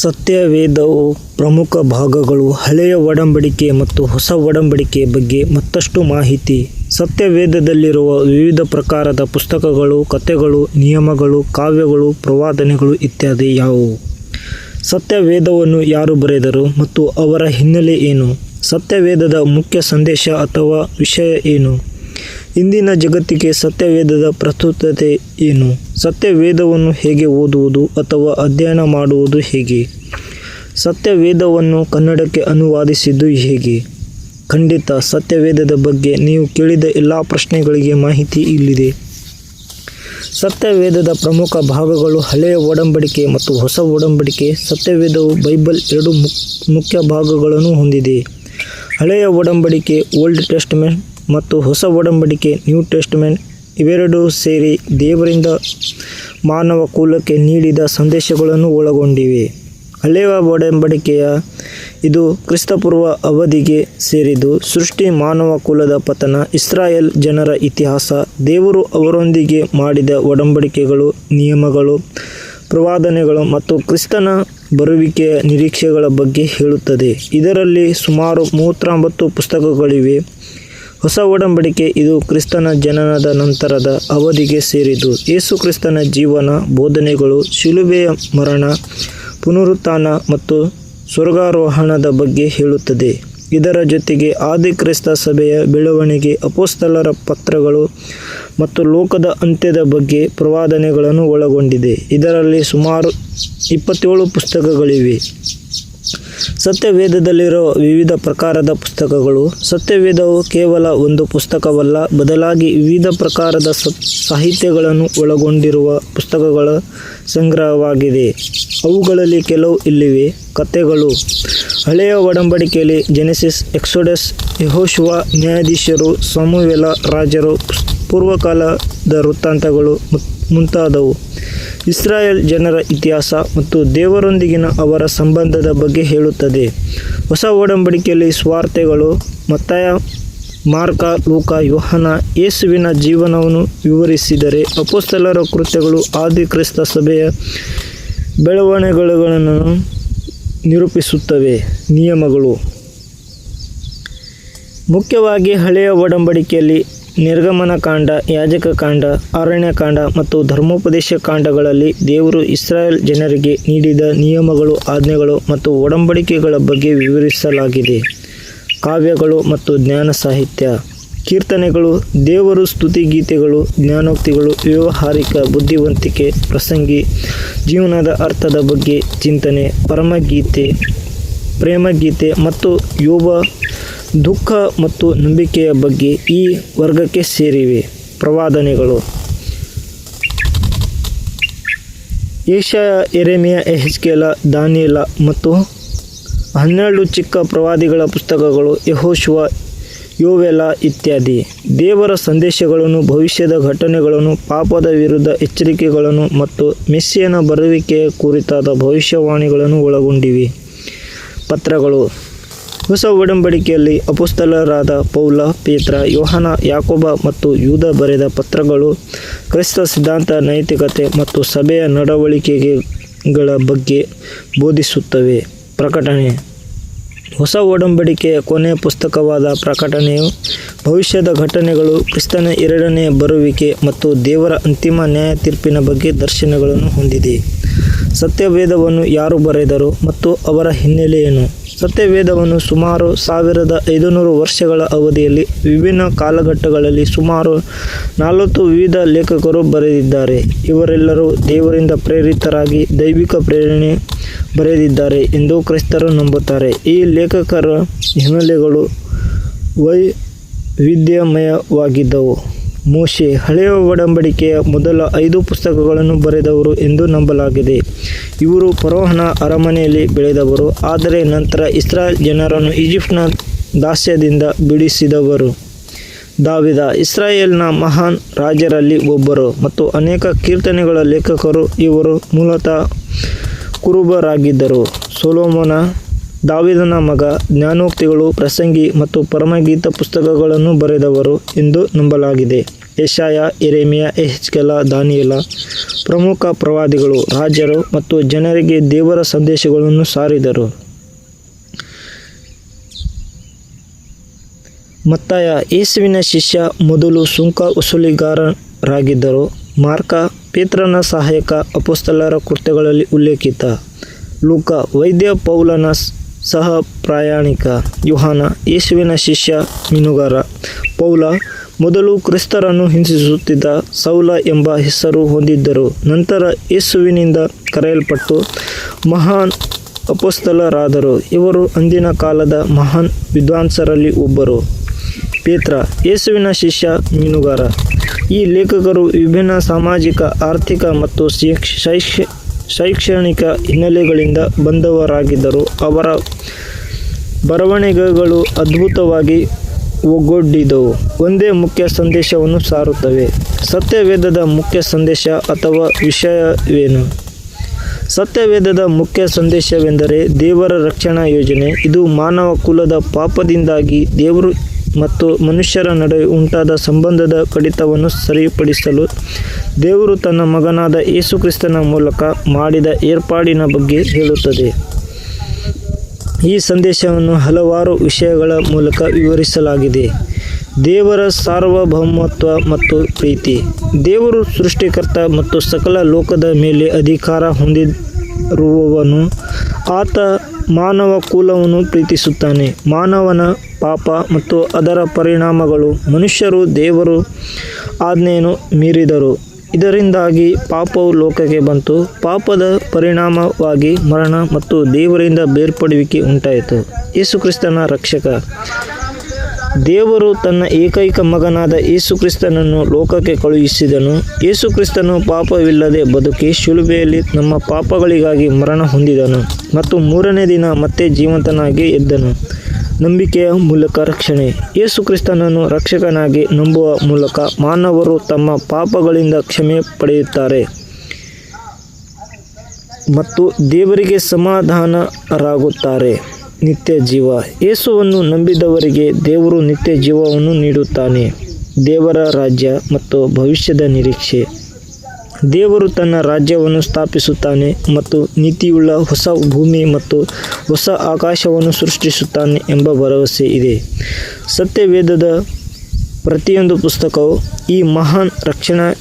ಸತ್ಯವೇದವು ಪ್ರಮುಖ ಭಾಗಗಳು ಹಳೆಯ ಒಡಂಬಡಿಕೆ ಮತ್ತು ಹೊಸ ಒಡಂಬಡಿಕೆ ಬಗ್ಗೆ ಮತ್ತಷ್ಟು ಮಾಹಿತಿ. ಸತ್ಯವೇದದಲ್ಲಿರುವ ವಿವಿಧ ಪ್ರಕಾರದ ಪುಸ್ತಕಗಳು, ಕಥೆಗಳು, ನಿಯಮಗಳು, ಕಾವ್ಯಗಳು, ಪ್ರವಾದನೆಗಳು ಇತ್ಯಾದಿ ಯಾವುವು? ಸತ್ಯವೇದವನ್ನು ಯಾರು ಬರೆದರು ಮತ್ತು ಅವರ ಹಿನ್ನೆಲೆ ಏನು? ಸತ್ಯವೇದದ ಮುಖ್ಯ ಸಂದೇಶ ಅಥವಾ ವಿಷಯ ಏನು? ಇಂದಿನ ಜಗತ್ತಿಗೆ ಸತ್ಯವೇದದ ಪ್ರಸ್ತುತತೆ ಏನು? ಸತ್ಯವೇದವನ್ನು ಹೇಗೆ ಓದುವುದು ಅಥವಾ ಅಧ್ಯಯನ ಮಾಡುವುದು ಹೇಗೆ? ಸತ್ಯವೇದವನ್ನು ಕನ್ನಡಕ್ಕೆ ಅನುವಾದಿಸಿದ್ದು ಹೇಗೆ? ಖಂಡಿತ ಸತ್ಯವೇದದ ಬಗ್ಗೆ ನೀವು ಕೇಳಿದ ಎಲ್ಲ ಪ್ರಶ್ನೆಗಳಿಗೆ ಮಾಹಿತಿ ಇಲ್ಲಿದೆ. ಸತ್ಯವೇದದ ಪ್ರಮುಖ ಭಾಗಗಳು ಹಳೆಯ ಒಡಂಬಡಿಕೆ ಮತ್ತು ಹೊಸ ಒಡಂಬಡಿಕೆ, ಸತ್ಯವೇದವು ಬೈಬಲ್ ಎರಡು ಮುಖ್ಯ ಭಾಗಗಳನ್ನು ಹೊಂದಿದೆ. ಹಳೆಯ ಒಡಂಬಡಿಕೆ, ಓಲ್ಡ್ ಟೆಸ್ಟ್ಮೆಂಟ್ ಮತ್ತು ಹೊಸ ಒಡಂಬಡಿಕೆ ನ್ಯೂ ಟೆಸ್ಟ್ಮೆಂಟ್ ಇವೆರಡೂ ಸೇರಿ ದೇವರಿಂದ ಮಾನವ ಕುಲಕ್ಕೆ ನೀಡಿದ ಸಂದೇಶಗಳನ್ನು ಒಳಗೊಂಡಿವೆ. ಹಳೆಯ ಒಡಂಬಡಿಕೆಯ ಇದು ಕ್ರಿಸ್ತಪೂರ್ವ ಅವಧಿಗೆ ಸೇರಿದ್ದು, ಸೃಷ್ಟಿ ಮಾನವ ಕುಲದ ಪತನ, ಇಸ್ರಾಯೇಲ್ ಜನರ ಇತಿಹಾಸ, ದೇವರು ಅವರೊಂದಿಗೆ ಮಾಡಿದ ಒಡಂಬಡಿಕೆಗಳು, ನಿಯಮಗಳು, ಪ್ರವಾದನೆಗಳು ಮತ್ತು ಕ್ರಿಸ್ತನ ಬರುವಿಕೆಯ ನಿರೀಕ್ಷೆಗಳ ಬಗ್ಗೆ ಹೇಳುತ್ತದೆ. ಇದರಲ್ಲಿ ಸುಮಾರು ಮೂವತ್ತೊಂಬತ್ತು ಪುಸ್ತಕಗಳಿವೆ. ಹೊಸ ಒಡಂಬಡಿಕೆ ಇದು ಕ್ರಿಸ್ತನ ಜನನದ ನಂತರದ ಅವಧಿಗೆ ಸೇರಿದ್ದು. ಯೇಸು ಕ್ರಿಸ್ತನ ಜೀವನ, ಬೋಧನೆಗಳು, ಶಿಲುಬೆಯ ಮರಣ, ಪುನರುತ್ಥಾನ ಮತ್ತು ಸ್ವರ್ಗಾರೋಹಣದ ಬಗ್ಗೆ ಹೇಳುತ್ತದೆ. ಇದರ ಜೊತೆಗೆ ಆದಿ ಕ್ರೈಸ್ತ ಸಭೆಯ ಬೆಳವಣಿಗೆ, ಅಪೋಸ್ತಲರ ಪತ್ರಗಳು ಮತ್ತು ಲೋಕದ ಅಂತ್ಯದ ಬಗ್ಗೆ ಪ್ರವಾದನೆಗಳನ್ನು ಒಳಗೊಂಡಿದೆ. ಇದರಲ್ಲಿ ಸುಮಾರು ಇಪ್ಪತ್ತೇಳು ಪುಸ್ತಕಗಳಿವೆ. ಸತ್ಯವೇದದಲ್ಲಿರುವ ವಿವಿಧ ಪ್ರಕಾರದ ಪುಸ್ತಕಗಳು. ಸತ್ಯವೇದವು ಕೇವಲ ಒಂದು ಪುಸ್ತಕವಲ್ಲ, ಬದಲಾಗಿ ವಿವಿಧ ಪ್ರಕಾರದ ಸಾಹಿತ್ಯಗಳನ್ನು ಒಳಗೊಂಡಿರುವ ಪುಸ್ತಕಗಳ ಸಂಗ್ರಹವಾಗಿದೆ. ಅವುಗಳಲ್ಲಿ ಕೆಲವು ಇಲ್ಲಿವೆ. ಕಥೆಗಳು. ಹಳೆಯ ಒಡಂಬಡಿಕೆಯಲ್ಲಿ ಜೆನೆಸಿಸ್, ಎಕ್ಸೋಡಸ್, ಯಹೋಶುವ, ನ್ಯಾಯಾಧೀಶರು, ಸಮುವೆಲ ರಾಜರು ಪೂರ್ವಕಾಲದ ವೃತ್ತಾಂತಗಳು ಮುಂತಾದವು. ಇಸ್ರಾಯೇಲ್ ಜನರ ಇತಿಹಾಸ ಮತ್ತು ದೇವರೊಂದಿಗಿನ ಅವರ ಸಂಬಂಧದ ಬಗ್ಗೆ ಹೇಳುತ್ತದೆ. ಹೊಸ ಒಡಂಬಡಿಕೆಯಲ್ಲಿ ಸ್ವಾರ್ಥೆಗಳು ಮತ್ತಾಯ, ಮಾರ್ಕ, ಲೂಕ, ಯೋಹನ ಯೇಸುವಿನ ಜೀವನವನ್ನು ವಿವರಿಸಿದರೆ ಅಪೋಸ್ತಲರ ಕೃತ್ಯಗಳು ಆದಿ ಕ್ರಿಸ್ತ ಸಭೆಯ ಬೆಳವಣಿಗೆಗಳನ್ನು ನಿರೂಪಿಸುತ್ತವೆ. ನಿಯಮಗಳು. ಮುಖ್ಯವಾಗಿ ಹಳೆಯ ಒಡಂಬಡಿಕೆಯಲ್ಲಿ ನಿರ್ಗಮನಕಾಂಡ ಯಾಜಕಕಾಂಡ ಅರಣ್ಯಕಾಂಡ ಮತ್ತು ಧರ್ಮೋಪದೇಶ ಕಾಂಡಗಳಲ್ಲಿ ದೇವರು ಇಸ್ರಾಯೇಲ್ ಜನರಿಗೆ ನೀಡಿದ ನಿಯಮಗಳು, ಆಜ್ಞೆಗಳು ಮತ್ತು ಒಡಂಬಡಿಕೆಗಳ ಬಗ್ಗೆ ವಿವರಿಸಲಾಗಿದೆ. ಕಾವ್ಯಗಳು ಮತ್ತು ಜ್ಞಾನ ಸಾಹಿತ್ಯ. ಕೀರ್ತನೆಗಳು, ದೇವರು ಸ್ತುತಿಗೀತೆಗಳು ಜ್ಞಾನೋಕ್ತಿಗಳು, ವ್ಯಾವಹಾರಿಕ ಬುದ್ಧಿವಂತಿಕೆ, ಪ್ರಸಂಗಿ, ಜೀವನದ ಅರ್ಥದ ಬಗ್ಗೆ ಚಿಂತನೆ, ಪರಮಗೀತೆ, ಪ್ರೇಮಗೀತೆ ಮತ್ತು ಯೋಬ ದುಃಖ ಮತ್ತು ನಂಬಿಕೆಯ ಬಗ್ಗೆ ಈ ವರ್ಗಕ್ಕೆ ಸೇರಿವೆ. ಪ್ರವಾದನೆಗಳು. ಏಷ ಎರೆಮಿಯ ಎಹೆಚ್ಕೆಲ ದಾನಿಯಲ ಮತ್ತು ಹನ್ನೆರಡು ಚಿಕ್ಕ ಪ್ರವಾದಿಗಳ ಪುಸ್ತಕಗಳು ಯಹೋಶುವ, ಯೋವೆಲ ಇತ್ಯಾದಿ. ದೇವರ ಸಂದೇಶಗಳನ್ನು, ಭವಿಷ್ಯದ ಘಟನೆಗಳನ್ನು, ಪಾಪದ ವಿರುದ್ಧ ಎಚ್ಚರಿಕೆಗಳನ್ನು ಮತ್ತು ಮೆಸ್ಸಿಯನ ಬರುವಿಕೆಯ ಕುರಿತಾದ ಭವಿಷ್ಯವಾಣಿಗಳನ್ನು ಒಳಗೊಂಡಿವೆ. ಪತ್ರಗಳು. ಹೊಸ ಒಡಂಬಡಿಕೆಯಲ್ಲಿ ಅಪುಸ್ತಲರಾದ ಪೌಲ, ಪೇತ್ರ, ಯೋಹನ, ಯಾಕೋಬ ಮತ್ತು ಯೂದ ಬರೆದ ಪತ್ರಗಳು ಕ್ರಿಸ್ತ ಸಿದ್ಧಾಂತ ನೈತಿಕತೆ ಮತ್ತು ಸಭೆಯ ನಡವಳಿಕೆಗಳ ಬಗ್ಗೆ ಬೋಧಿಸುತ್ತವೆ. ಪ್ರಕಟಣೆ. ಹೊಸ ಒಡಂಬಡಿಕೆಯ ಕೊನೆಯ ಪುಸ್ತಕವಾದ ಪ್ರಕಟಣೆಯು ಭವಿಷ್ಯದ ಘಟನೆಗಳು, ಕ್ರಿಸ್ತನ ಎರಡನೇ ಬರುವಿಕೆ ಮತ್ತು ದೇವರ ಅಂತಿಮ ನ್ಯಾಯ ತೀರ್ಪಿನ ಬಗ್ಗೆ ದರ್ಶನಗಳನ್ನು ಹೊಂದಿದೆ. ಸತ್ಯವೇದವನ್ನು ಯಾರು ಬರೆದರು ಮತ್ತು ಅವರ ಹಿನ್ನೆಲೆ ಏನು? ಸತ್ಯವೇದವನ್ನು ಸುಮಾರು ಸಾವಿರದ ಐದುನೂರು ವರ್ಷಗಳ ಅವಧಿಯಲ್ಲಿ ವಿಭಿನ್ನ ಕಾಲಘಟ್ಟಗಳಲ್ಲಿ ಸುಮಾರು ನಲವತ್ತು ವಿವಿಧ ಲೇಖಕರು ಬರೆದಿದ್ದಾರೆ. ಇವರೆಲ್ಲರೂ ದೇವರಿಂದ ಪ್ರೇರಿತರಾಗಿ ದೈವಿಕ ಪ್ರೇರಣೆ ಬರೆದಿದ್ದಾರೆ ಎಂದು ಕ್ರೈಸ್ತರು ನಂಬುತ್ತಾರೆ. ಈ ಲೇಖಕರ ಹಿನ್ನೆಲೆಗಳು ವೈವಿಧ್ಯಮಯವಾಗಿದ್ದವು. ಮೋಶೆ ಹಳೆಯ ಒಡಂಬಡಿಕೆಯ ಮೊದಲ ಐದು ಪುಸ್ತಕಗಳನ್ನು ಬರೆದವರು ಎಂದು ನಂಬಲಾಗಿದೆ. ಇವರು ಪರೋಹನ ಅರಮನೆಯಲ್ಲಿ ಬೆಳೆದವರು, ಆದರೆ ನಂತರ ಇಸ್ರಾಯೇಲ್ ಜನರನ್ನು ಈಜಿಪ್ಟ್ನ ದಾಸ್ಯದಿಂದ ಬಿಡಿಸಿದವರು. ದಾವಿದ ಇಸ್ರಾಯೇಲ್ನ ಮಹಾನ್ ರಾಜರಲ್ಲಿ ಒಬ್ಬರು ಮತ್ತು ಅನೇಕ ಕೀರ್ತನೆಗಳ ಲೇಖಕರು ಇವರು ಮೂಲತಃ ಕುರುಬರಾಗಿದ್ದರು. ಸೊಲೊಮೋನ ದಾವಿದನ ಮಗ, ಜ್ಞಾನೋಕ್ತಿಗಳು, ಪ್ರಸಂಗಿ ಮತ್ತು ಪರಮಗೀತ ಪುಸ್ತಕಗಳನ್ನು ಬರೆದವರು ಎಂದು ನಂಬಲಾಗಿದೆ. ಯಶಾಯ ಎರೆಮಿಯ ಎಹೆಚ್ಕೆಲ ದಾನಿಯಲ, ಪ್ರಮುಖ ಪ್ರವಾದಿಗಳು, ರಾಜರು ಮತ್ತು ಜನರಿಗೆ ದೇವರ ಸಂದೇಶಗಳನ್ನು ಸಾರಿದರು. ಮತ್ತಾಯ, ಯೇಸುವಿನ ಶಿಷ್ಯ ಮೊದಲು ಸುಂಕ ವಸೂಲಿಗಾರರಾಗಿದ್ದರು ಮಾರ್ಕ, ಪೇತ್ರನ ಸಹಾಯಕ, ಅಪುಸ್ತಲರ ಕೃತ್ಯಗಳಲ್ಲಿ ಉಲ್ಲೇಖಿತ. ಲೂಕ, ವೈದ್ಯ ಪೌಲನ ಸಹ ಪ್ರಯಾಣಿಕ. ಯುಹಾನ, ಯೇಸುವಿನ ಶಿಷ್ಯ, ಮೀನುಗಾರ. ಪೌಲ ಮೊದಲು ಕ್ರಿಸ್ತರನ್ನು ಹಿಂಸಿಸುತ್ತಿದ್ದ ಸೌಲ ಎಂಬ ಹೆಸರು ಹೊಂದಿದ್ದರು. ನಂತರ ಯೇಸುವಿನಿಂದ ಕರೆಯಲ್ಪಟ್ಟು ಮಹಾನ್ ಅಪೋಸ್ತಲರಾದರು. ಇವರು ಅಂದಿನ ಕಾಲದ ಮಹಾನ್ ವಿದ್ವಾಂಸರಲ್ಲಿ ಒಬ್ಬರು. ಪೇತ್ರ, ಯೇಸುವಿನ ಶಿಷ್ಯ, ಮೀನುಗಾರ. ಈ ಲೇಖಕರು ವಿಭಿನ್ನ ಸಾಮಾಜಿಕ, ಆರ್ಥಿಕ ಮತ್ತು ಶೈಕ್ಷ- ಶೈಕ್ಷ, ಶೈಕ್ಷಣಿಕ ಹಿನ್ನೆಲೆಗಳಿಂದ ಬಂದವರಾಗಿದ್ದರು. ಅವರ ಬರವಣಿಗೆಗಳು ಅದ್ಭುತವಾಗಿ ಒಗ್ಗೂಡಿದವು ಒಂದೇ ಮುಖ್ಯ ಸಂದೇಶವನ್ನು ಸಾರುತ್ತವೆ. ಸತ್ಯವೇದದ ಮುಖ್ಯ ಸಂದೇಶ ಅಥವಾ ವಿಷಯವೇನು? ಸತ್ಯವೇದದ ಮುಖ್ಯ ಸಂದೇಶವೆಂದರೆ ದೇವರ ರಕ್ಷಣಾ ಯೋಜನೆ. ಇದು ಮಾನವ ಕುಲದ ಪಾಪದಿಂದಾಗಿ ದೇವರು ಮತ್ತು ಮನುಷ್ಯರ ನಡುವೆ ಉಂಟಾದ ಸಂಬಂಧದ ಕಡಿತವನ್ನು ಸರಿಪಡಿಸಲು ದೇವರು ತನ್ನ ಮಗನಾದ ಯೇಸುಕ್ರಿಸ್ತನ ಮೂಲಕ ಮಾಡಿದ ಏರ್ಪಾಡಿನ ಬಗ್ಗೆ ಹೇಳುತ್ತದೆ. ಈ ಸಂದೇಶವನ್ನು ಹಲವಾರು ವಿಷಯಗಳ ಮೂಲಕ ವಿವರಿಸಲಾಗಿದೆ. ದೇವರ ಸಾರ್ವಭೌಮತ್ವ ಮತ್ತು ಪ್ರೀತಿ. ದೇವರು ಸೃಷ್ಟಿಕರ್ತ ಮತ್ತು ಸಕಲ ಲೋಕದ ಮೇಲೆ ಅಧಿಕಾರ ಹೊಂದಿರುವವನು, ಆತ ಮಾನವ ಕುಲವನ್ನು ಪ್ರೀತಿಸುತ್ತಾನೆ. ಮಾನವನ ಪಾಪ ಮತ್ತು ಅದರ ಪರಿಣಾಮಗಳು ಮನುಷ್ಯರು ದೇವರು ಆಜ್ಞೆಯನ್ನು ಮೀರಿದರು. ಇದರಿಂದಾಗಿ ಪಾಪವು ಲೋಕಕ್ಕೆ ಬಂತು. ಪಾಪದ ಪರಿಣಾಮವಾಗಿ ಮರಣ ಮತ್ತು ದೇವರಿಂದ ಬೇರ್ಪಡುವಿಕೆ ಉಂಟಾಯಿತು. ಯೇಸುಕ್ರಿಸ್ತನ ರಕ್ಷಕ. ದೇವರು ತನ್ನ ಏಕೈಕ ಮಗನಾದ ಯೇಸುಕ್ರಿಸ್ತನನ್ನು ಲೋಕಕ್ಕೆ ಕಳುಹಿಸಿದನು. ಯೇಸುಕ್ರಿಸ್ತನು ಪಾಪವಿಲ್ಲದೆ ಬದುಕಿ ಶಿಲುಬೆಯಲ್ಲಿ ನಮ್ಮ ಪಾಪಗಳಿಗಾಗಿ ಮರಣ ಹೊಂದಿದನು ಮತ್ತು ಮೂರನೇ ದಿನ ಮತ್ತೆ ಜೀವಂತನಾಗಿ ಎದ್ದನು. ನಂಬಿಕೆಯ ಮೂಲಕ ರಕ್ಷಣೆ. ಯೇಸುಕ್ರಿಸ್ತನನ್ನು ರಕ್ಷಕನಾಗಿ ನಂಬುವ ಮೂಲಕ ಮಾನವರು ತಮ್ಮ ಪಾಪಗಳಿಂದ ಕ್ಷಮೆ ಪಡೆಯುತ್ತಾರೆ. ಮತ್ತು ದೇವರಿಗೆ ಸಮಾಧಾನರಾಗುತ್ತಾರೆ. ನಿತ್ಯ ಜೀವ. ಯೇಸುವನ್ನು ನಂಬಿದವರಿಗೆ ದೇವರು ನಿತ್ಯ ಜೀವವನ್ನು ನೀಡುತ್ತಾನೆ. ದೇವರ ರಾಜ್ಯ ಮತ್ತು ಭವಿಷ್ಯದ ನಿರೀಕ್ಷೆ. ದೇವರು ತನ್ನ ರಾಜ್ಯವನ್ನು ಸ್ಥಾಪಿಸುತ್ತಾನೆ ಮತ್ತು ನೀತಿಯುಳ್ಳ ಹೊಸ ಭೂಮಿ ಮತ್ತು ಹೊಸ ಆಕಾಶವನ್ನು ಸೃಷ್ಟಿಸುತ್ತಾನೆ ಎಂಬ ಭರವಸೆ ಇದೆ. ಸತ್ಯವೇದದ ಪ್ರತಿಯೊಂದು ಪುಸ್ತಕವು ಈ ಮಹಾನ್ ರಕ್ಷಣಾ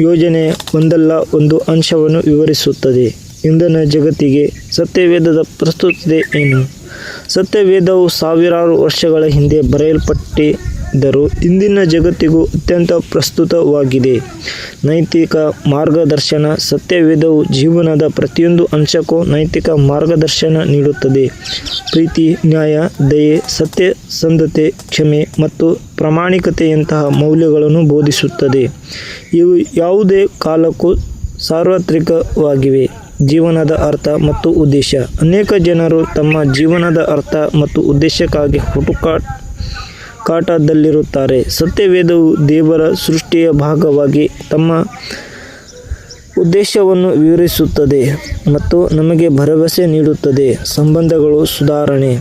ಯೋಜನೆಯ ಒಂದಲ್ಲ, ಒಂದು ಅಂಶವನ್ನು ವಿವರಿಸುತ್ತದೆ. ಇಂದಿನ ಜಗತ್ತಿಗೆ ಸತ್ಯವೇದದ ಪ್ರಸ್ತುತತೆ ಏನು? ಸತ್ಯವೇದವು ಸಾವಿರಾರು ವರ್ಷಗಳ ಹಿಂದೆ ಬರೆಯಲ್ಪಟ್ಟಿದ್ದರೂ ಇಂದಿನ ಜಗತ್ತಿಗೂ ಅತ್ಯಂತ ಪ್ರಸ್ತುತವಾಗಿದೆ. ನೈತಿಕ ಮಾರ್ಗದರ್ಶನ ಸತ್ಯವೇದವು ಜೀವನದ ಪ್ರತಿಯೊಂದು ಅಂಶಕ್ಕೂ ನೈತಿಕ ಮಾರ್ಗದರ್ಶನ ನೀಡುತ್ತದೆ. ಪ್ರೀತಿ, ನ್ಯಾಯ, ದಯೆ ಸತ್ಯಸಂಧತೆ ಕ್ಷಮೆ ಮತ್ತು ಪ್ರಾಮಾಣಿಕತೆಯಂತಹ ಮೌಲ್ಯಗಳನ್ನು ಬೋಧಿಸುತ್ತದೆ. ಇವು ಯಾವುದೇ ಕಾಲಕ್ಕೂ ಸಾರ್ವತ್ರಿಕವಾಗಿವೆ. ಜೀವನದ ಅರ್ಥ ಮತ್ತು ಉದ್ದೇಶ. ಅನೇಕ ಜನರು ತಮ್ಮ ಜೀವನದ ಅರ್ಥ ಮತ್ತು ಉದ್ದೇಶಕ್ಕಾಗಿ ಹುಡುಕಾಟ ಕಾಟದಲ್ಲಿರುತ್ತಾರೆ. ಸತ್ಯವೇದವು ದೇವರ ಸೃಷ್ಟಿಯ ಭಾಗವಾಗಿ ತಮ್ಮ ಉದ್ದೇಶವನ್ನು ವಿವರಿಸುತ್ತದೆ ಮತ್ತು ನಮಗೆ ಭರವಸೆ ನೀಡುತ್ತದೆ. ಸಂಬಂಧಗಳು ಸುಧಾರಣೆ.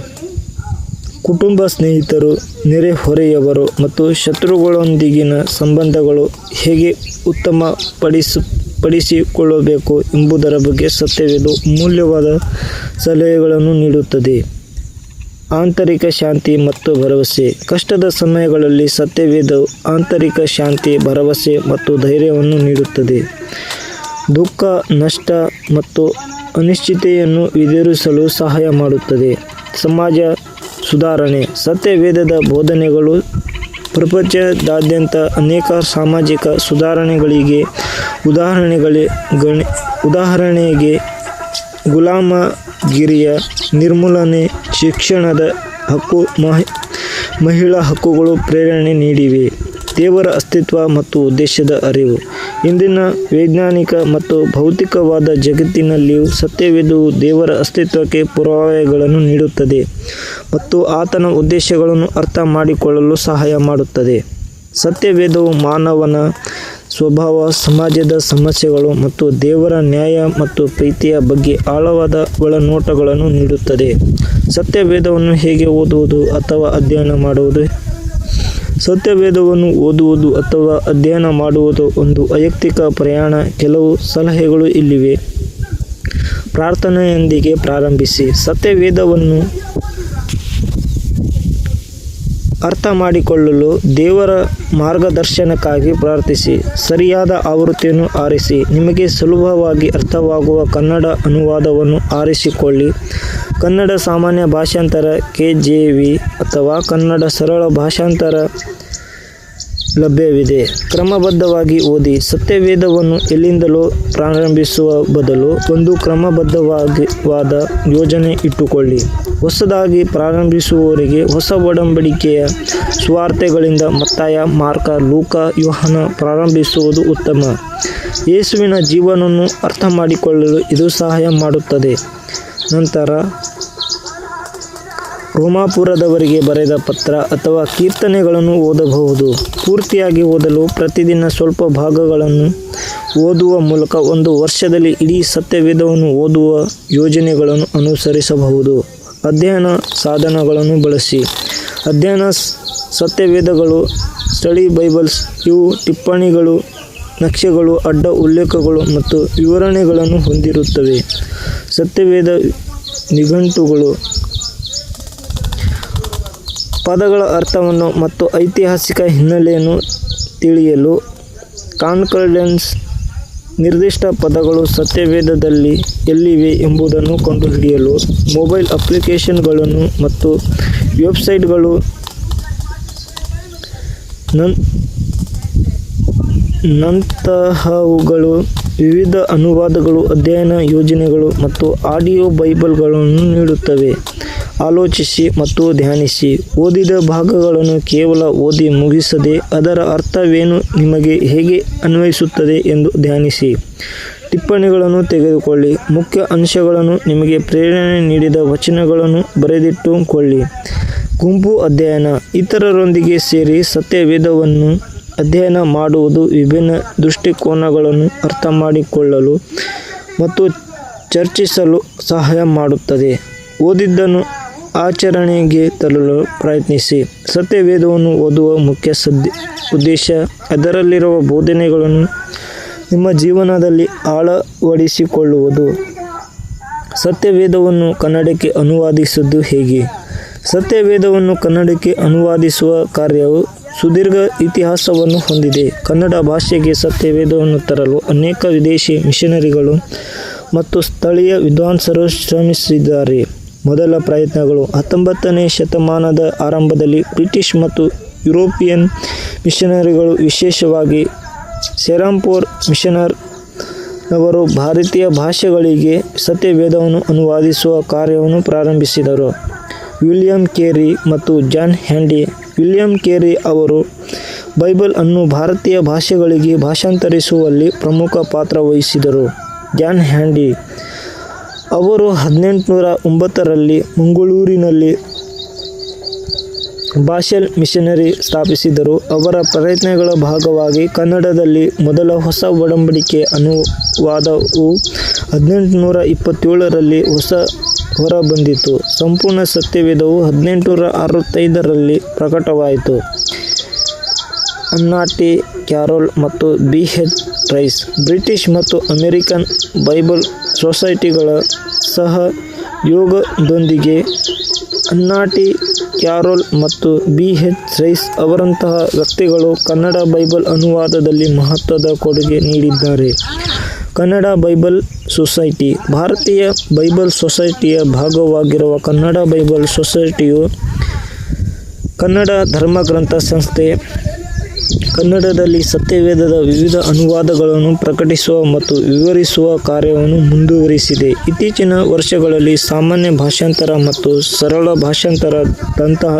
ಕುಟುಂಬ ಸ್ನೇಹಿತರು ನೆರೆಹೊರೆಯವರು ಮತ್ತು ಶತ್ರುಗಳೊಂದಿಗಿನ ಸಂಬಂಧಗಳು ಹೇಗೆ ಉತ್ತಮ ಪಡಿಸ ಪಡಿಸಿಕೊಳ್ಳಬೇಕು ಎಂಬುದರ ಬಗ್ಗೆ ಸತ್ಯವೇದವು ಮೂಲ್ಯವಾದ ಸಲಹೆಗಳನ್ನು ನೀಡುತ್ತದೆ. ಆಂತರಿಕ ಶಾಂತಿ ಮತ್ತು ಭರವಸೆ. ಕಷ್ಟದ ಸಮಯಗಳಲ್ಲಿ ಸತ್ಯವೇದವು ಆಂತರಿಕ ಶಾಂತಿ, ಭರವಸೆ ಮತ್ತು ಧೈರ್ಯವನ್ನು ನೀಡುತ್ತದೆ. ದುಃಖ, ನಷ್ಟ ಮತ್ತು ಅನಿಶ್ಚಿತೆಯನ್ನು ಎದುರಿಸಲು ಸಹಾಯ ಮಾಡುತ್ತದೆ. ಸಮಾಜ ಸುಧಾರಣೆ. ಸತ್ಯವೇದದ ಬೋಧನೆಗಳು ಪ್ರಪಂಚದಾದ್ಯಂತ ಅನೇಕ ಸಾಮಾಜಿಕ ಸುಧಾರಣೆಗಳಿಗೆ ಉದಾಹರಣೆಗಳೇ ಗಣಿ, ಉದಾಹರಣೆಗೆ ಗುಲಾಮಗಿರಿಯ ನಿರ್ಮೂಲನೆ ಶಿಕ್ಷಣದ ಹಕ್ಕು, ಮಹಿ, ಮಹಿಳಾ ಹಕ್ಕುಗಳು ಪ್ರೇರಣೆ ನೀಡಿವೆ. ದೇವರ ಅಸ್ತಿತ್ವ ಮತ್ತು ಉದ್ದೇಶದ ಅರಿವು. ಇಂದಿನ ವೈಜ್ಞಾನಿಕ ಮತ್ತು ಭೌತಿಕವಾದ ಜಗತ್ತಿನಲ್ಲಿಯೂ ಸತ್ಯವೇದವು ದೇವರ ಅಸ್ತಿತ್ವಕ್ಕೆ ಪುರಾವೆಗಳನ್ನು ನೀಡುತ್ತದೆ ಮತ್ತು ಆತನ ಉದ್ದೇಶಗಳನ್ನು ಅರ್ಥ ಮಾಡಿಕೊಳ್ಳಲು ಸಹಾಯ ಮಾಡುತ್ತದೆ. ಸತ್ಯವೇದವು ಮಾನವನ ಸ್ವಭಾವ, ಸಮಾಜದ ಸಮಸ್ಯೆಗಳು ಮತ್ತು ದೇವರ ನ್ಯಾಯ ಮತ್ತು ಪ್ರೀತಿಯ ಬಗ್ಗೆ ಆಳವಾದ ಒಳನೋಟಗಳನ್ನು ನೀಡುತ್ತದೆ. ಸತ್ಯವೇದವನ್ನು ಹೇಗೆ ಓದುವುದು ಅಥವಾ ಅಧ್ಯಯನ ಮಾಡುವುದು? ಸತ್ಯವೇದವನ್ನು ಓದುವುದು ಅಥವಾ ಅಧ್ಯಯನ ಮಾಡುವುದು ಒಂದು ವೈಯಕ್ತಿಕ ಪ್ರಯಾಣ. ಕೆಲವು ಸಲಹೆಗಳು ಇಲ್ಲಿವೆ. ಪ್ರಾರ್ಥನೆಯೊಂದಿಗೆ ಪ್ರಾರಂಭಿಸಿ. ಸತ್ಯವೇದವನ್ನು ಅರ್ಥ ಮಾಡಿಕೊಳ್ಳಲು ದೇವರ ಮಾರ್ಗದರ್ಶನಕ್ಕಾಗಿ ಪ್ರಾರ್ಥಿಸಿ. ಸರಿಯಾದ ಆವೃತ್ತಿಯನ್ನು ಆರಿಸಿ. ನಿಮಗೆ ಸುಲಭವಾಗಿ ಅರ್ಥವಾಗುವ ಕನ್ನಡ ಅನುವಾದವನ್ನು ಆರಿಸಿಕೊಳ್ಳಿ. ಕನ್ನಡ ಸಾಮಾನ್ಯ ಭಾಷಾಂತರ ಕೆ ಜೆ ವಿ ಅಥವಾ ಕನ್ನಡ ಸರಳ ಭಾಷಾಂತರ ಲಭ್ಯವಿದೆ. ಕ್ರಮಬದ್ಧವಾಗಿ ಓದಿ ಸತ್ಯವೇದವನ್ನು ಎಲ್ಲಿಂದಲೋ ಪ್ರಾರಂಭಿಸುವ ಬದಲು ಒಂದು ಕ್ರಮಬದ್ಧವಾಗಿ ವಾದ ಯೋಜನೆ ಇಟ್ಟುಕೊಳ್ಳಿ. ಹೊಸದಾಗಿ ಪ್ರಾರಂಭಿಸುವವರಿಗೆ ಹೊಸ ಒಡಂಬಡಿಕೆಯ ಸ್ವಾರ್ಥೆಗಳಿಂದ ಮತ್ತಾಯ ಮಾರ್ಕ ಲೂಕ ಯೋಹನ ಪ್ರಾರಂಭಿಸುವುದು ಉತ್ತಮ. ಯೇಸುವಿನ ಜೀವನವನ್ನು ಅರ್ಥ ಮಾಡಿಕೊಳ್ಳಲು ಇದು ಸಹಾಯ ಮಾಡುತ್ತದೆ. ನಂತರ ರೋಮಾಪುರದವರಿಗೆ ಬರೆದ ಪತ್ರ ಅಥವಾ ಕೀರ್ತನೆಗಳನ್ನು ಓದಬಹುದು. ಪೂರ್ತಿಯಾಗಿ ಓದಲು ಪ್ರತಿದಿನ ಸ್ವಲ್ಪ ಭಾಗಗಳನ್ನು ಓದುವ ಮೂಲಕ ಒಂದು ವರ್ಷದಲ್ಲಿ ಇಡೀ ಸತ್ಯವೇದವನ್ನು ಓದುವ ಯೋಜನೆಗಳನ್ನು ಅನುಸರಿಸಬಹುದು. ಅಧ್ಯಯನ ಸಾಧನಗಳನ್ನು ಬಳಸಿ. ಅಧ್ಯಯನ ಸತ್ಯವೇದಗಳು, ಸ್ಟಡಿ ಬೈಬಲ್ಸ್, ಇವು ಟಿಪ್ಪಣಿಗಳು, ನಕ್ಷೆಗಳು, ಅಡ್ಡ ಉಲ್ಲೇಖಗಳು ಮತ್ತು ವಿವರಣೆಗಳನ್ನು ಹೊಂದಿರುತ್ತವೆ. ಸತ್ಯವೇದ ನಿಘಂಟುಗಳು ಪದಗಳ ಅರ್ಥವನ್ನು ಮತ್ತು ಐತಿಹಾಸಿಕ ಹಿನ್ನೆಲೆಯನ್ನು ತಿಳಿಯಲು ಕಾನ್ಕರ್ಡೆನ್ಸ್ ನಿರ್ದಿಷ್ಟ ಪದಗಳು ಸತ್ಯವೇದದಲ್ಲಿ ಎಲ್ಲಿವೆ ಎಂಬುದನ್ನು ಕಂಡುಹಿಡಿಯಲು ಮೊಬೈಲ್ ಅಪ್ಲಿಕೇಶನ್ಗಳನ್ನು ಮತ್ತು ವೆಬ್ಸೈಟ್ಗಳು ನಂತಹವುಗಳು ವಿವಿಧ ಅನುವಾದಗಳು, ಅಧ್ಯಯನ ಯೋಜನೆಗಳು ಮತ್ತು ಆಡಿಯೋ ಬೈಬಲ್ಗಳನ್ನು ನೀಡುತ್ತವೆ. ಆಲೋಚಿಸಿ ಮತ್ತು ಧ್ಯಾನಿಸಿ. ಓದಿದ ಭಾಗಗಳನ್ನು ಕೇವಲ ಓದಿ ಮುಗಿಸದೆ ಅದರ ಅರ್ಥವೇನು ನಿಮಗೆ ಹೇಗೆ ಅನ್ವಯಿಸುತ್ತದೆ ಎಂದು ಧ್ಯಾನಿಸಿ. ಟಿಪ್ಪಣಿಗಳನ್ನು ತೆಗೆದುಕೊಳ್ಳಿ. ಮುಖ್ಯ ಅಂಶಗಳನ್ನು ನಿಮಗೆ ಪ್ರೇರಣೆ ನೀಡಿದ ವಚನಗಳನ್ನು ಬರೆದಿಟ್ಟುಕೊಳ್ಳಿ. ಗುಂಪು ಅಧ್ಯಯನ. ಇತರರೊಂದಿಗೆ ಸೇರಿ ಸತ್ಯವೇದವನ್ನು ಅಧ್ಯಯನ ಮಾಡುವುದು ವಿಭಿನ್ನ ದೃಷ್ಟಿಕೋನಗಳನ್ನು ಅರ್ಥಮಾಡಿಕೊಳ್ಳಲು ಮತ್ತು ಚರ್ಚಿಸಲು ಸಹಾಯ ಮಾಡುತ್ತದೆ. ಓದಿದ್ದನ್ನು ಆಚರಣೆಗೆ ತರಲು ಪ್ರಯತ್ನಿಸಿ. ಸತ್ಯವೇದವನ್ನು ಓದುವ ಮುಖ್ಯ ಸದ್ಯ, ಉದ್ದೇಶ ಅದರಲ್ಲಿರುವ ಬೋಧನೆಗಳನ್ನು ನಿಮ್ಮ ಜೀವನದಲ್ಲಿ ಆಳವಡಿಸಿಕೊಳ್ಳುವುದು ಸತ್ಯವೇದವನ್ನು ಕನ್ನಡಕ್ಕೆ ಅನುವಾದಿಸುವುದು ಹೇಗೆ? ಸತ್ಯವೇದವನ್ನು ಕನ್ನಡಕ್ಕೆ ಅನುವಾದಿಸುವ ಕಾರ್ಯವು ಸುದೀರ್ಘ ಇತಿಹಾಸವನ್ನು ಹೊಂದಿದೆ. ಕನ್ನಡ ಭಾಷೆಗೆ ಸತ್ಯವೇದವನ್ನು ತರಲು ಅನೇಕ ವಿದೇಶಿ ಮಿಷನರಿಗಳು ಮತ್ತು ಸ್ಥಳೀಯ ವಿದ್ವಾಂಸರು ಶ್ರಮಿಸಿದ್ದಾರೆ. ಮೊದಲ ಪ್ರಯತ್ನಗಳು ಹತ್ತೊಂಬತ್ತನೇ ಶತಮಾನದ ಆರಂಭದಲ್ಲಿ ಬ್ರಿಟಿಷ್ ಮತ್ತು ಯುರೋಪಿಯನ್ ಮಿಷನರಿಗಳು ವಿಶೇಷವಾಗಿ ಸೆರಾಂಪೋರ್ ಮಿಷನರ್ ಅವರು ಭಾರತೀಯ ಭಾಷೆಗಳಿಗೆ ಸತ್ಯವೇದವನ್ನು ಅನುವಾದಿಸುವ ಕಾರ್ಯವನ್ನು ಪ್ರಾರಂಭಿಸಿದರು. ವಿಲಿಯಂ ಕೇರಿ ಮತ್ತು ಜಾನ್ ಹ್ಯಾಂಡಿ ವಿಲಿಯಂ ಕೇರಿ ಅವರು ಬೈಬಲ್ ಅನ್ನು ಭಾರತೀಯ ಭಾಷೆಗಳಿಗೆ ಭಾಷಾಂತರಿಸುವಲ್ಲಿ ಪ್ರಮುಖ ಪಾತ್ರ ವಹಿಸಿದರು. ಜಾನ್ ಹ್ಯಾಂಡಿ ಅವರು ಹದಿನೆಂಟುನೂರ ಒಂಬತ್ತರಲ್ಲಿ ಮಂಗಳೂರಿನಲ್ಲಿ ಭಾಷೆಲ್ ಮಿಷನರಿ ಸ್ಥಾಪಿಸಿದರು. ಅವರ ಪ್ರಯತ್ನಗಳ ಭಾಗವಾಗಿ ಕನ್ನಡದಲ್ಲಿ ಮೊದಲ ಹೊಸ ಒಡಂಬಡಿಕೆ ಅನುವಾದವು ಹದಿನೆಂಟುನೂರ ಇಪ್ಪತ್ತೇಳರಲ್ಲಿ ಹೊಸ ಹೊರಬಂದಿತು. ಸಂಪೂರ್ಣ ಸತ್ಯವೇದವು ಹದಿನೆಂಟುನೂರ ಅರವತ್ತೈದರಲ್ಲಿ ಪ್ರಕಟವಾಯಿತು. ಅನ್ನಾಟಿ, ಕ್ಯಾರೋಲ್ ಮತ್ತು ಬಿ. ಹೆಚ್. ರೈಸ್, ಬ್ರಿಟಿಷ್ ಮತ್ತು ಅಮೆರಿಕನ್ ಬೈಬಲ್ ಸೊಸೈಟಿಗಳ ಸಹ ಯೋಗದೊಂದಿಗೆ ಅನ್ನಾಟಿ, ಕ್ಯಾರೋಲ್ ಮತ್ತು ಬಿ. ಹೆಚ್. ರೈಸ್ ಅವರಂತಹ ವ್ಯಕ್ತಿಗಳು ಕನ್ನಡ ಬೈಬಲ್ ಅನುವಾದದಲ್ಲಿ ಮಹತ್ವದ ಕೊಡುಗೆ ನೀಡಿದ್ದಾರೆ. Kannada Bible society. ಭಾರತೀಯ ಬೈಬಲ್ ಸೊಸೈಟಿಯ ಭಾಗವಾಗಿರುವ ಕನ್ನಡ ಬೈಬಲ್ ಸೊಸೈಟಿಯು ಕನ್ನಡ ಧರ್ಮಗ್ರಂಥ ಸಂಸ್ಥೆ, ಕನ್ನಡದಲ್ಲಿ ಸತ್ಯವೇದದ ವಿವಿಧ ಅನುವಾದಗಳನ್ನು ಪ್ರಕಟಿಸುವ ಮತ್ತು ವಿವರಿಸುವ ಕಾರ್ಯವನ್ನು ಮುಂದುವರಿಸಿದೆ. ಇತ್ತೀಚಿನ ವರ್ಷಗಳಲ್ಲಿ ಸಾಮಾನ್ಯ ಭಾಷಾಂತರ ಮತ್ತು ಸರಳ ಭಾಷಾಂತರದಂತಹ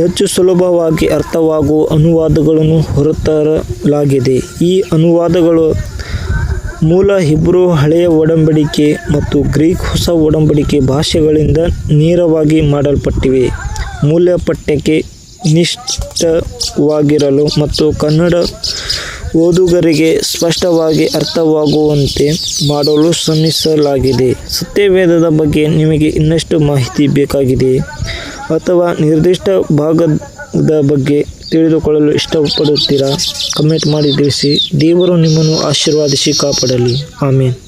ಹೆಚ್ಚು ಸುಲಭವಾಗಿ ಅರ್ಥವಾಗುವ ಅನುವಾದಗಳನ್ನು ಹೊರತರಲಾಗಿದೆ. ಈ ಅನುವಾದಗಳು ಮೂಲ ಹಿಬ್ರೂ ಹಳೆಯ ಒಡಂಬಡಿಕೆ ಮತ್ತು ಗ್ರೀಕ್ ಹೊಸ ಒಡಂಬಡಿಕೆ ಭಾಷೆಗಳಿಂದ ನೇರವಾಗಿ ಮಾಡಲ್ಪಟ್ಟಿವೆ. ಮೂಲ ಪಠ್ಯಕ್ಕೆ ನಿಷ್ಠವಾಗಿರಲು ಮತ್ತು ಕನ್ನಡ ಓದುಗರಿಗೆ ಸ್ಪಷ್ಟವಾಗಿ ಅರ್ಥವಾಗುವಂತೆ ಮಾಡಲು ಶ್ರಮಿಸಲಾಗಿದೆ. ಸತ್ಯವೇದದ ಬಗ್ಗೆ ನಿಮಗೆ ಇನ್ನಷ್ಟು ಮಾಹಿತಿ ಬೇಕಾಗಿದೆ. ಅಥವಾ ನಿರ್ದಿಷ್ಟ ಭಾಗದ ಬಗ್ಗೆ ತಿಳಿದುಕೊಳ್ಳಲು ಇಷ್ಟಪಡುತ್ತೀರಾ? ಕಮೆಂಟ್ ಮಾಡಿ ತಿಳಿಸಿ. ದೇವರು ನಿಮ್ಮನ್ನು ಆಶೀರ್ವಾದಿಸಿ ಕಾಪಾಡಲಿ. ಆಮೇಲೆ